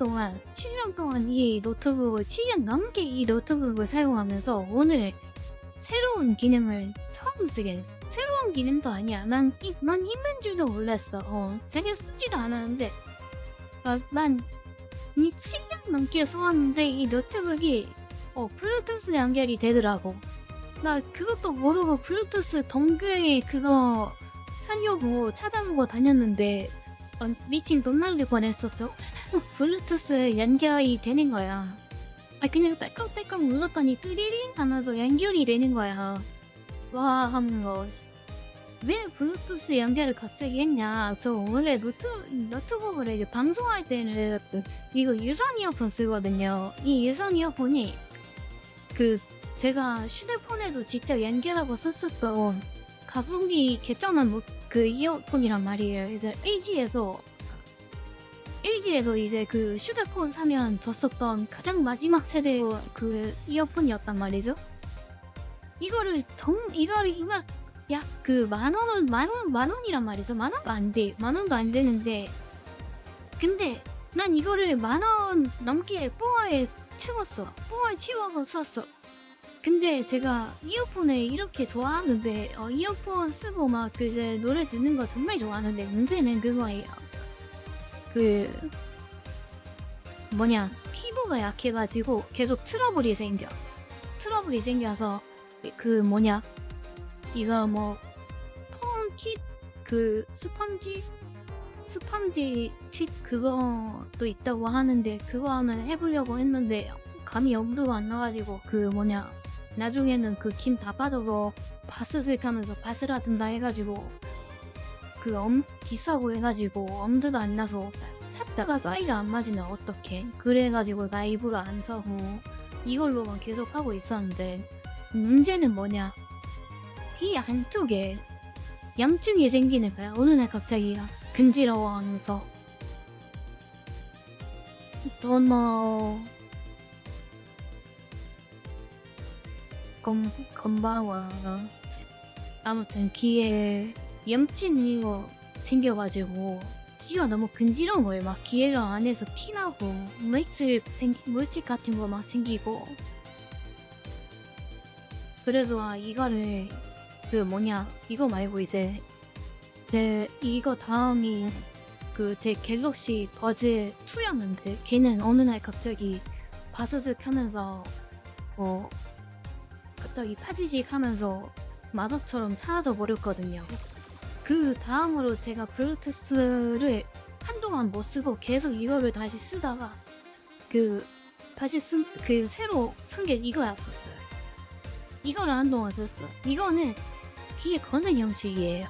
동안 7년 동안 이 노트북을 7년 넘게 이 노트북을 사용하면서 오늘 새로운 기능을 처음 쓰게 됐어. 새로운 기능도 아니야. 난, 이- 난 힘든 줄도 몰랐어. 어, 제가 쓰지도 않았는데. 아, 난, 이 7년 넘게 써왔는데 이 노트북이, 어, 블루투스 연결이 되더라고. 나 그것도 모르고 블루투스 동글 그거 사려고 찾아보고 다녔는데, 어, 미친 돈 날릴 뻔했었죠. 블루투스 연결이 되는 거야. 아 그냥 딸깍딸깍 눌렀더니 뚜리링 하나도 연결이 되는 거야. 와 하는 거. 왜 블루투스 연결을 갑자기 했냐? 저 원래 노트 노트북을 이제 방송할 때는 그 이거 유선 이어폰 쓰거든요. 이 유선 이어폰이 그 제가 휴대폰에도 직접 연결하고 썼었던 가성비 개쩌는 뭐- 그 이어폰이란 말이에요. 이제 LG에서 LG에서 이제 그 휴대폰 사면 줬었던 가장 마지막 세대 그 이어폰이었단 말이죠. 이거를 정 이거를 이거 약그 만 원은 만원 만 원이란 말이죠. 만 원도 안 돼. 만 원도 안 되는데 근데 난 이거를 만원 넘게 뽀아에 채웠어. 뽀아에 채워서 썼어. 근데 제가 이어폰을 이렇게 좋아하는데 어, 이어폰 쓰고 막 그 이제 노래 듣는 거 정말 좋아하는데 문제는 그거예요. 그 뭐냐 피부가 약해가지고 계속 트러블이 생겨. 트러블이 생겨서 그 뭐냐 이거 뭐 폼팁그 스펀지 스펀지 팁 그거도 있다고 하는데 그거는 해보려고 했는데 감이 엄두가 안 나가지고 그 뭐냐 나중에는 그 김 다 빠져서 바스스하면서 바스라든다 해가지고 그 엄 비싸고 해가지고 엄두가 안 나서 사- 샀다가 사이가 안 맞으면 어떡해. 그래가지고 나 입으로 안 사고 이걸로만 계속 하고 있었는데 문제는 뭐냐? 이 안쪽에 염증이 생기는 거야. 어느 날 갑자기 근지러워하면서. 도모 건, 건방와 아무튼 귀에 염증이 생겨가지고 귀가 너무 근지러운 거예요. 막 귀가 안에서 피나고 물질 생 물질 같은 거 막 생기고. 그래서 아 이거를 그 뭐냐 이거 말고 이제 제 이거 다음이 그 제 갤럭시 버즈 2였는데 걔는 어느 날 갑자기 바스스 켜면서 어 갑자기 파지직 하면서 마법처럼 사라져 버렸거든요. 그 다음으로 제가 블루투스를 한동안 못 쓰고 계속 이거를 다시 쓰다가 그 다시 쓴 그 새로 산 게 이거였었어요. 이거를 한동안 썼어. 이거는 귀에 거는 형식이에요.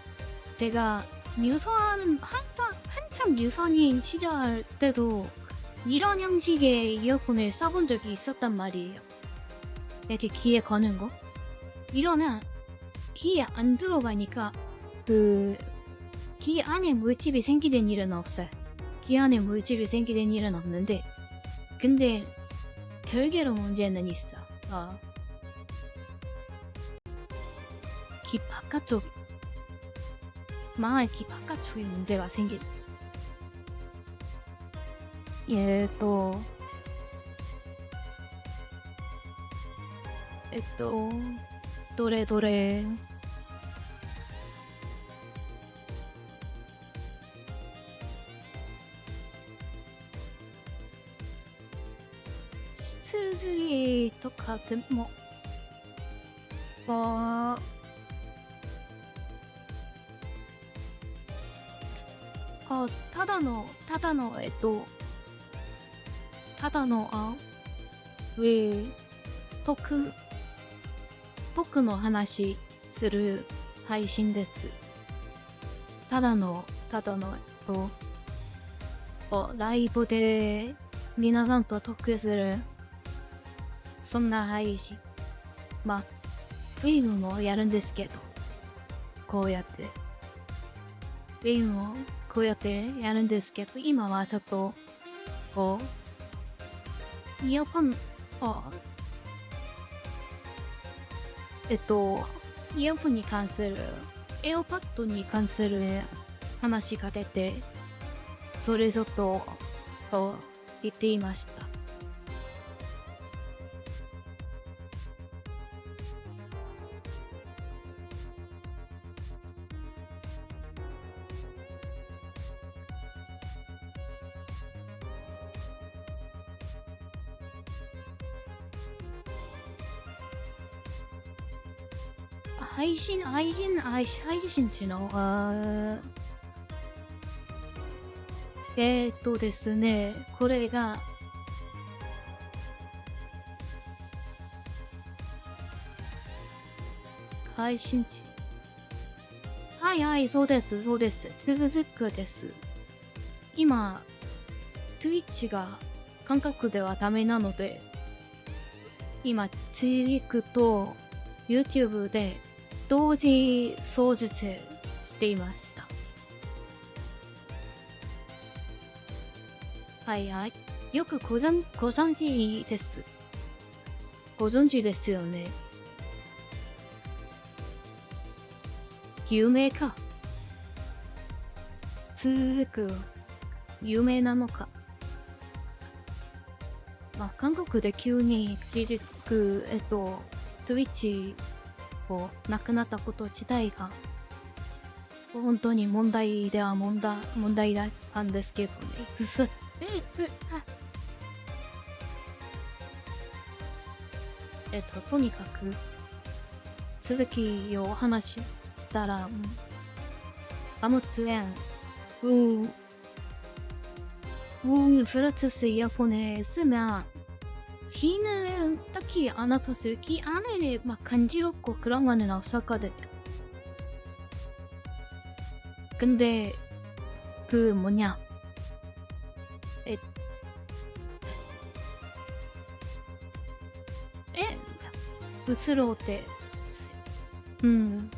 제가 유선 한참 한참 유선인 시절 때도 이런 형식의 이어폰을 써본 적이 있었단 말이에요. 이렇게 귀에 거는 거. 이러면 귀에 안 들어가니까 그 귀 안에 물집이 생기는 일은 없어요. 귀 안에 물집이 생기는 일은 없는데 근데 별개로 문제는 있어. 어. 귀 바깥쪽 망할 귀 바깥쪽에 문제가 생긴. 예, 또, えっとどれどれ。執事とかでも。まああただのただのえっとただのあウェイ特徳の話する配信です。ただの、ただの、と、ライブで皆さんとトークする、そんな配信。まあ、ゲームもやるんですけど、こうやって。ゲームをこうやってやるんですけど、今はちょっと、こう、イヤホン、あ、えっと、イヤホンに関する、エオパッドに関する話が出て、それちょっと、言っていました。配信、配信、配信、配信っていうの、えっとですね、これが、配信地。はいはい、そうです、そうです。続くです。今、Twitch が韓国ではダメなので、今、続くと YouTube で同時創出していました。はいはい。よくご存ご存知です。ご存知ですよね。有名か。続く。有名なのか。まあ、韓国で急に続く、えっと、Twitch こう亡くなったこと自体が本当に問題では問題問題なんですけどね。えっと、とにかく鈴木をお話ししたら、アムトゥエン、うん、う、フルトスイヤポネスメン。 쓰면 귀는 딱히 안 아팠어요. 귀 안에 막 간지럽고 그런 거는 없었거든요. 근데 그 뭐냐 에, 에 부스러울 때 음.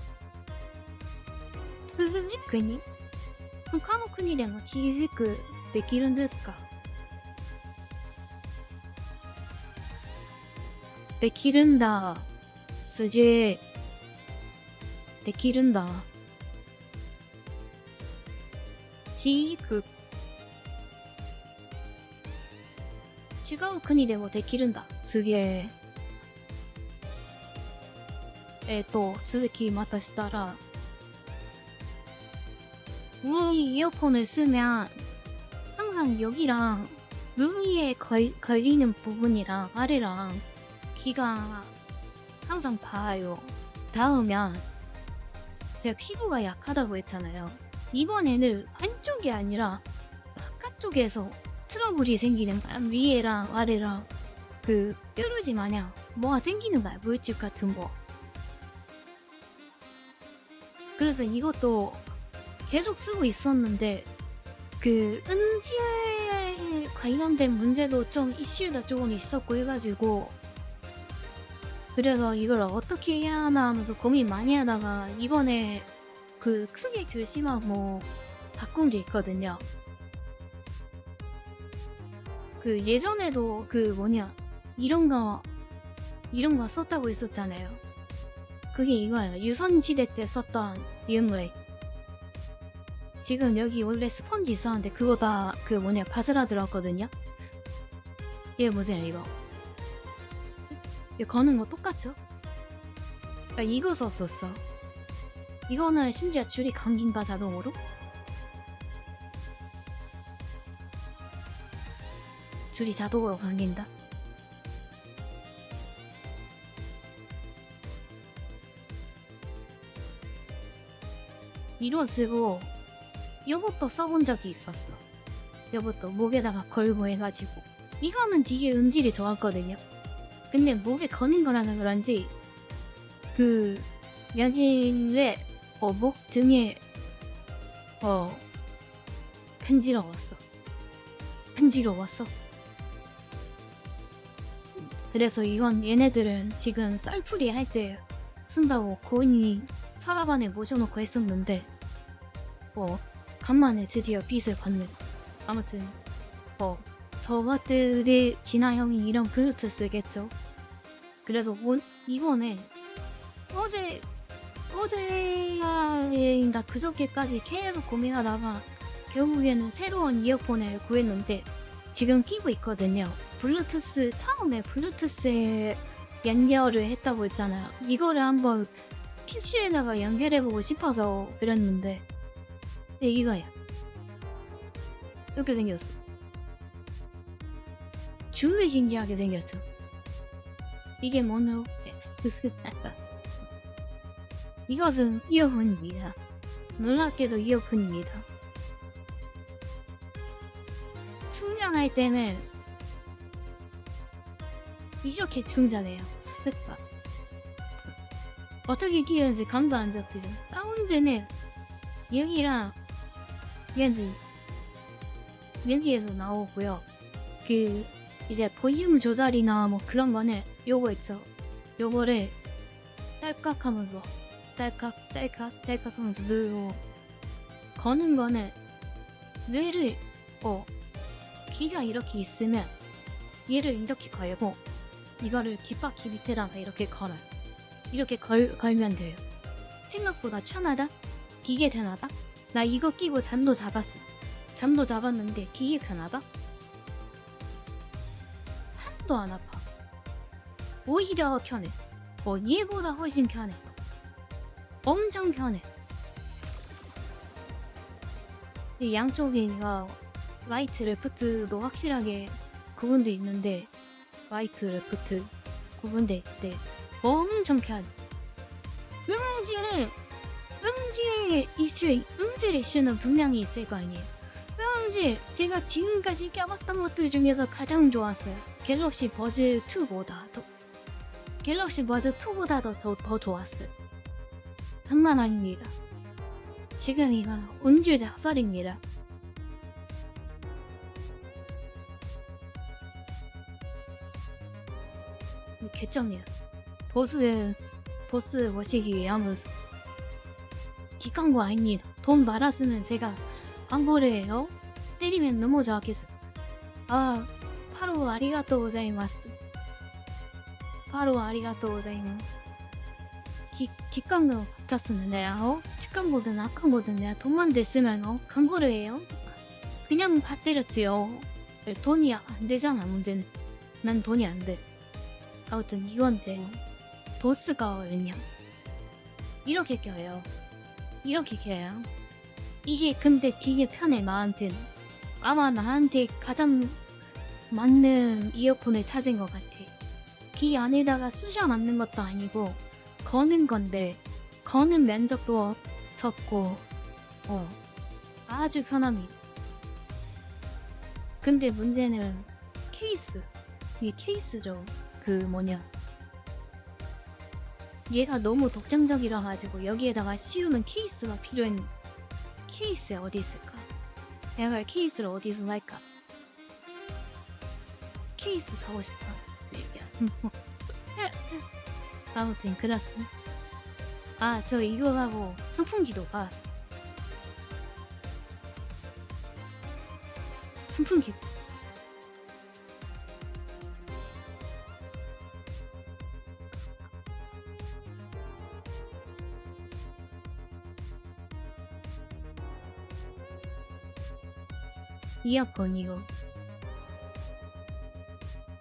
続くに他の国でもチーズクできるんですか できるんだ。すげえ。できるんだ。チーク。違う国でもできるんだ。すげえ。えっ、と、続きまたしたら、이 이어폰을 쓰면 항상 여기랑 눈 위에 걸, 걸리는 부분이랑 아래랑 귀가 항상 봐요. 닿으면 제가 피부가 약하다고 했잖아요. 이번에는 한쪽이 아니라 바깥쪽에서 트러블이 생기는 거야. 위에랑 아래랑 그 뾰루지 마냥 뭐가 생기는 거야. 물집 같은 거. 그래서 이것도 계속 쓰고 있었는데 그 음질 관련된 문제도 좀 이슈가 조금 있었고 해가지고 그래서 이걸 어떻게 해야 하나 하면서 고민 많이 하다가 이번에 그 크게 결심하고 바꾼 게 있거든요. 그 예전에도 그 뭐냐 이런 거 이런 거 썼다고 했었잖아요. 그게 이거예요. 유선시대 때 썼던 유물. 지금 여기 원래 스펀지 있었는데 그거 다 그 뭐냐 바스라 들었거든요. 얘 보세요 이거. 이거 거는 거 똑같죠? 아, 이거 썼었어. 이거는 심지어 줄이 감긴다 자동으로. 줄이 자동으로 감긴다. 이거 쓰고 요것도 써본 적이 있었어. 요것도 목에다가 걸고 해가지고 이거는 되게 음질이 좋았거든요. 근데 목에 거는 거라서 그런지 그 여기에 어, 목 등에 어 간지러웠어. 간지러웠어. 그래서 이건 얘네들은 지금 썰풀이 할 때 쓴다고 고인이 서랍 안에 모셔놓고 했었는데 어 간만에 드디어 빚을 받는. 아무튼 어 저것들이 진화형이 이런 블루투스겠죠. 그래서 오, 이번에 어제 어제인가 그저께까지 계속 고민하다가 결국에는 새로운 이어폰을 구했는데 지금 끼고 있거든요. 블루투스 처음에 블루투스에 연결을 했다고 했잖아요. 이거를 한번 PC에다가 연결해보고 싶어서 그랬는데 네, 이거야. 이렇게 생겼어. 줄리 신기하게 생겼어. 이게 뭐노? 이것은 이어폰입니다. 놀랍게도 이어폰입니다. 충전할 때는 이렇게 충전해요. 됐다. 어떻게 끼우는지 감도 안 잡히죠. 사운드는 여기랑 얘는 여기에서 나오고요. 그 이제 볼륨 조절이나 뭐 그런 거는 요거 있죠. 요거를 딸깍 하면서 딸깍 딸깍 딸깍 하면서 누르고 거는 거는 뇌를 어 귀가 이렇게 있으면 얘를 이렇게 걸고 이거를 귓바퀴 밑에다가 이렇게 걸어요. 이렇게 걸, 걸면 돼요. 생각보다 편하다? 기계 편하다? 나 이거 끼고 잠도 잡았어. 잠도 잡았는데 기계 편하다? 하나도 안 아파. 오히려 편해. 뭐 얘보다 훨씬 편해. 엄청 편해. 이 양쪽이가 라이트 레프트도 확실하게 구분도 있는데 라이트 레프트 구분돼 있대. 엄청 편해. 음질을 음질 이슈 음질 이슈는 분명히 있을 거 아니에요. 음질 제가 지금까지 껴봤던 것들 중에서 가장 좋았어요. 갤럭시 버즈 2보다 더 갤럭시 버즈 2보다 더, 더, 더 좋았어요. 장난 아닙니다. 지금 이거 온주 작살입니다. 개점이야. 보스 보스 모시기 위한 기광고 아닙니다. 돈 많았으면 제가 광고를 해요. 때리면 너무 좋았겠어. 아, 바로 아리가또 고자이마스. 바로 아리가또 고자이마스. 기, 기광고 붙였었는데요. 직광고든 악광고든 내가 돈만 됐으면 어, 광고를 해요. 그냥 밥 때렸지요. 돈이 안 되잖아, 문제는. 난 돈이 안 돼. 아무튼 이건 돼. 도스가 왜냐? 이렇게 껴요. 이렇게 껴요. 이게 근데 되게 편해 나한테는. 아마 나한테 가장 맞는 이어폰을 찾은 것 같아. 귀 안에다가 쑤셔 넣는 것도 아니고 거는 건데 거는 면적도 적고 어 아주 편합니다. 근데 문제는 케이스 이게 케이스죠. 그 뭐냐 얘가 너무 독점적이라 가지고 여기에다가 씌우는 케이스가 필요한 케이스 어디 있을까? 내가 케이스를 어디서 살까? 케이스 사고 싶다. 아무튼 그렇습니다. 아, 저 이거 하고 선풍기도 받았어. 선풍기. 이어폰 이거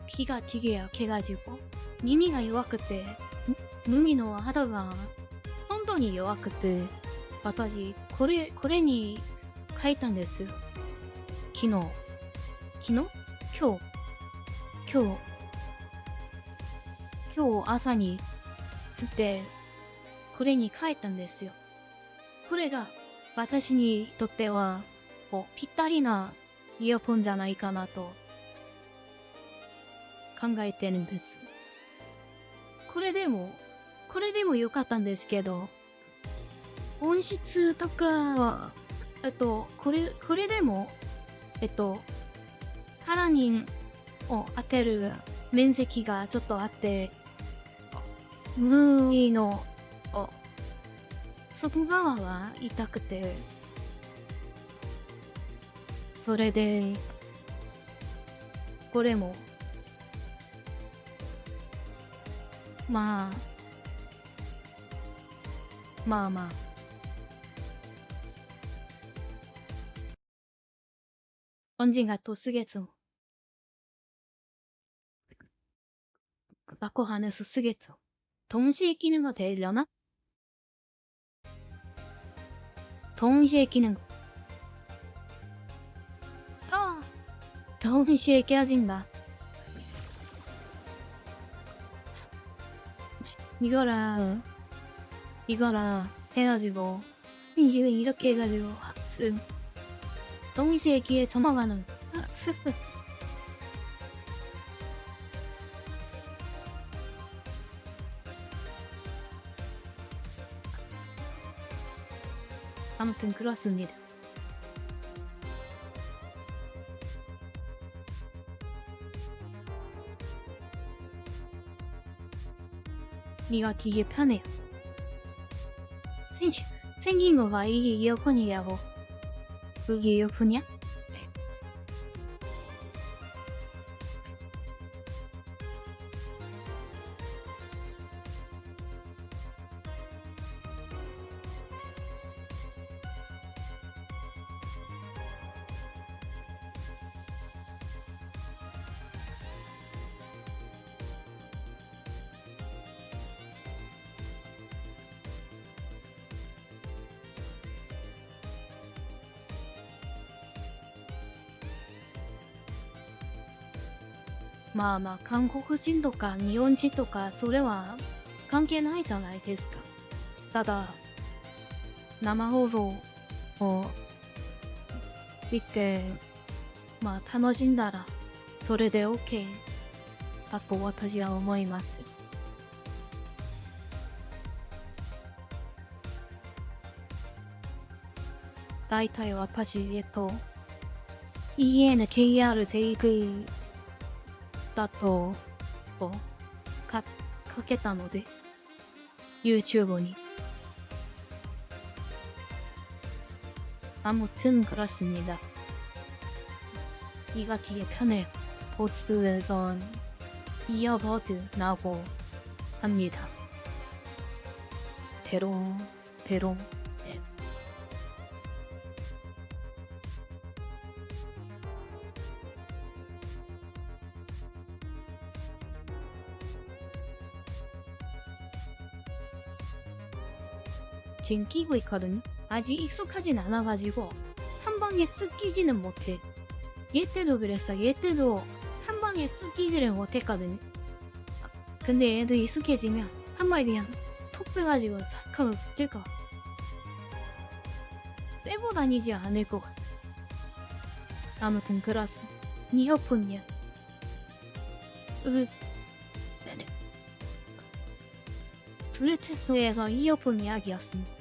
귀가 되게 약해가지고 니니가弱くて麦の肌が本当に弱くて私これこれに変えたんです昨日昨日今日今日今日朝につってこれに変えたんですよこれが私にとってはこうぴったりな イヤホンじゃないかなと考えてるんです。これでも、これでも良かったんですけど、音質とかは、えっと、これ、これでも、えっと、腹にを当てる面積がちょっとあって、耳の、外側は痛くて、それでこれもまあまあまあ언젠가 또 쓰겠 죠. 바꿔 안에서 쓰겠 죠. 동시에 끼는 거 되려 나? 동시에 끼는 거. 동시에 깨진다. 이거랑 이거랑 해가지고 이게 이렇게 해가지고 지금 동시에 귀에 점화가는 아무튼 그렇습니다. 이가 되게 편해요. 생, 생긴 거 봐. 이게 이어폰이라고. 그게 이어폰이야? まあまあ韓国人とか日本人とかそれは関係ないじゃないですか。ただ生放送を見てまあ楽しんだらそれで OK だと私は思います。大体私えっと e n k r j v ENKRJV だとをかかけたので YouTube に 아무튼 그렇습니다. 이가 되게 편해요. 보스에선 이어버드 나고 합니다. 대롱 대롱 지금 끼고 있거든요. 아직 익숙하진 않아가지고 한 방에 쓱 끼지는 못해. 얘 때도 그랬어. 얘 때도 한 방에 쓱 끼지를 못했거든요. 근데 얘도 익숙해지면 한 방에 그냥 톡 빼가지고 싹 하면 뜰까. 빼고 다니지 않을 것 같아. 아무튼 그렇습니다. 이어폰이야. 으, 네네. 블루투스에서 이어폰 이야기였습니다.